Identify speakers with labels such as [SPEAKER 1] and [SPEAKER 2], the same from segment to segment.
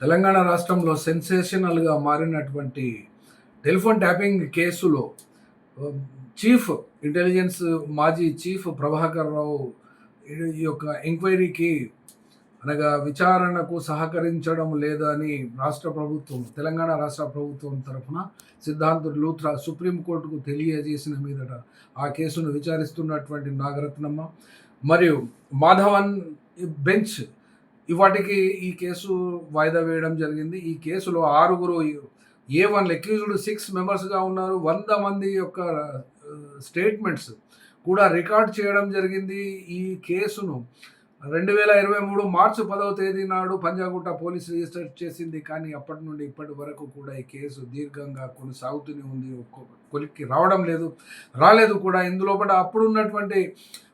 [SPEAKER 1] తెలంగాణ రాష్ట్రంలో సెన్సేషనల్గా మారినటువంటి టెలిఫోన్ ట్యాపింగ్ కేసులో చీఫ్ ఇంటెలిజెన్స్ మాజీ చీఫ్ ప్రభాకర్ రావు ఈ- ఈ యొక్క ఎంక్వైరీకి అనగా విచారణకు సహకరించడం లేదని రాష్ట్ర ప్రభుత్వం తెలంగాణ రాష్ట్ర ప్రభుత్వం తరఫున సిద్ధాంతుడు లూత్రా సుప్రీంకోర్టుకు తెలియజేసిన మీదట ఆ కేసును విచారిస్తున్నటువంటి నాగరత్నమ్మ. మరియు మాధవన్ బెంచ్ ఇవాటికి ఈ కేసు వాయిదా వేయడం జరిగింది. ఈ కేసులో ఆరుగురు ఏ వన్ అక్యూజ్డ్ సిక్స్ మెంబర్స్గా ఉన్నారు. వంద మంది యొక్క స్టేట్మెంట్స్ కూడా రికార్డ్ చేయడం జరిగింది. ఈ కేసును రెండు వేల ఇరవై మూడు మార్చి పదవ తేదీ నాడు పంజాగుట్ట పోలీస్ రిజిస్టర్ చేసింది. కానీ అప్పటి నుండి ఇప్పటి వరకు కూడా ఈ కేసు దీర్ఘంగా కొనసాగుతూనే ఉంది. కొలిక్కి రావడం లేదు రాలేదు కూడా. ఇందులో అప్పుడు ఉన్నటువంటి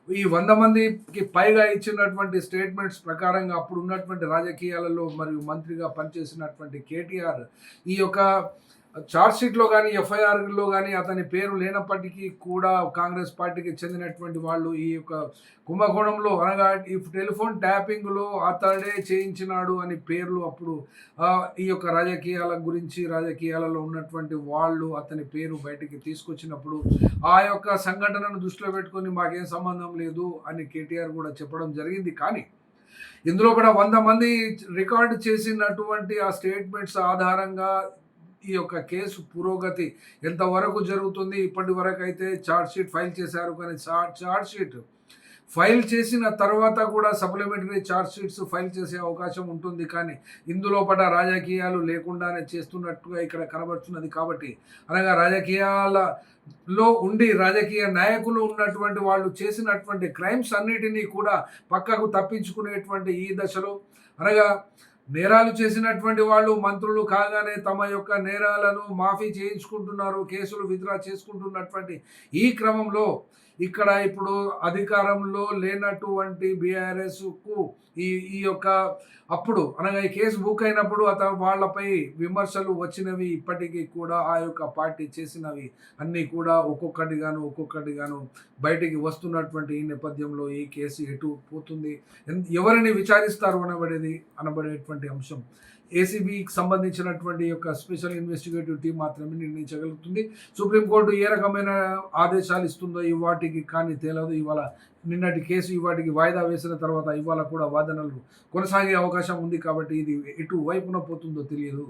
[SPEAKER 1] ఈ వంద మందికి పైగా ఇచ్చినటువంటి స్టేట్మెంట్స్ ప్రకారంగా అప్పుడు ఉన్నటువంటి రాజకీయాలలో మరియు మంత్రిగా పనిచేసినటువంటి కేటీఆర్ ఈ యొక్క షీట్లో కానీ ఎఫ్ఐఆర్లో కానీ అతని పేరు లేనప్పటికీ కూడా కాంగ్రెస్ పార్టీకి చెందినటువంటి వాళ్ళు ఈ యొక్క కుంభకోణంలో అనగా ఈ టెలిఫోన్ ట్యాపింగ్లో అతడే చేయించినాడు అని పేర్లు అప్పుడు ఈ యొక్క రాజకీయాల గురించి రాజకీయాలలో ఉన్నటువంటి వాళ్ళు అతని పేరు బయటికి తీసుకొచ్చినప్పుడు ఆ యొక్క సంఘటనను దృష్టిలో పెట్టుకొని మాకేం సంబంధం లేదు అని కేటీఆర్ కూడా చెప్పడం జరిగింది. కానీ ఇందులో కూడా వంద మంది రికార్డు చేసినటువంటి ఆ స్టేట్మెంట్స్ ఆధారంగా ఈ యొక్క కేసు పురోగతి ఎంతవరకు జరుగుతుంది? ఇప్పటి వరకు అయితే షీట్ ఫైల్ చేశారు కానీ ఛార్జ్ షీట్ ఫైల్ చేసిన తర్వాత కూడా సప్లిమెంటరీ ఛార్జ్ షీట్స్ ఫైల్ చేసే అవకాశం ఉంటుంది కానీ ఇందులో పట రాజకీయాలు లేకుండానే చేస్తున్నట్టుగా ఇక్కడ కనబడుతున్నది కాబట్టి అనగా రాజకీయాలలో ఉండి రాజకీయ నాయకులు ఉన్నటువంటి వాళ్ళు చేసినటువంటి క్రైమ్స్ అన్నిటినీ కూడా పక్కకు తప్పించుకునేటువంటి ఈ దశలో అనగా నేరాలు చేసినటువంటి వాళ్ళు మంత్రులు కాగానే తమ యొక్క నేరాలను మాఫీ చేయించుకుంటున్నారు కేసులు విత్డ్రా చేసుకుంటున్నటువంటి ఈ క్రమంలో ఇక్కడ ఇప్పుడు అధికారంలో లేనటువంటి బీఆర్ఎస్కు ఈ ఈ యొక్క అప్పుడు అనగా ఈ కేసు బుక్ అయినప్పుడు అతను వాళ్ళపై విమర్శలు వచ్చినవి ఇప్పటికీ కూడా ఆ యొక్క పార్టీ చేసినవి అన్నీ కూడా ఒక్కొక్కటిగాను ఒక్కొక్కటిగాను బయటికి వస్తున్నటువంటి ఈ నేపథ్యంలో ఈ కేసు ఎటు పోతుంది? ఎన్- ఎవరిని విచారిస్తారు అనబడేది అనబడేటువంటి అంశం. ఏసీబీకి సంబంధించినటువంటి యొక్క స్పెషల్ ఇన్వెస్టిగేటివ్ టీం మాత్రమే నిర్ణయించగలుగుతుంది. సుప్రీంకోర్టు ఏ రకమైన ఆదేశాలు ఇస్తుందో ఇవాటికి కానీ తేలదు. ఇవాళ నిన్నటి కేసు ఇవాటికి వాయిదా వేసిన తర్వాత ఇవాళ కూడా వాదనలు కొనసాగే అవకాశం ఉంది కాబట్టి ఇది ఎటు వైపున పోతుందో తెలియదు.